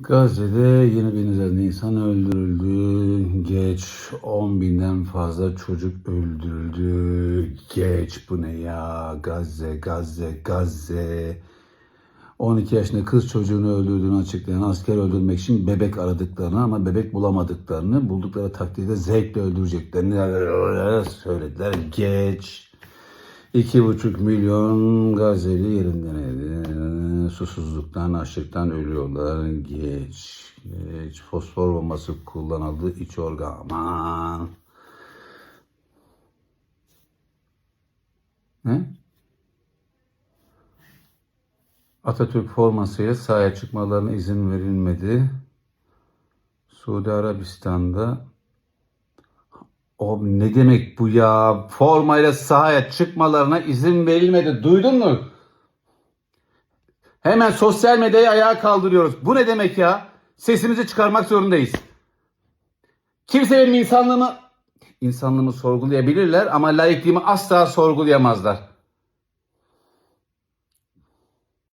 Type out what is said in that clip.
Gazze'de 20 bin üzerinde insan öldürüldü. Geç 10 binden fazla çocuk öldürüldü. Geç bu ne ya? Gazze, Gazze, Gazze. 12 yaşında kız çocuğunu öldürdüğünü açıklayan asker öldürmek için bebek aradıklarını ama bebek bulamadıklarını buldukları takdirde zevkle öldüreceklerini söylediler. Geç. İki buçuk milyon Gazze'li yerinden. Susuzluktan, açlıktan ölüyorlar. Geç, geç. Fosfor bombası kullanıldı iç organ. Aman. Ne? Atatürk formasıyla sahaya çıkmalarına izin verilmedi. Suudi Arabistan'da o ne demek bu ya? Formayla sahaya çıkmalarına izin verilmedi. Duydun mu? Hemen sosyal medyayı ayağa kaldırıyoruz. Bu ne demek ya? Sesimizi çıkarmak zorundayız. Kimse benim insanlığımı insanlığımı sorgulayabilirler ama layıklığımı asla sorgulayamazlar.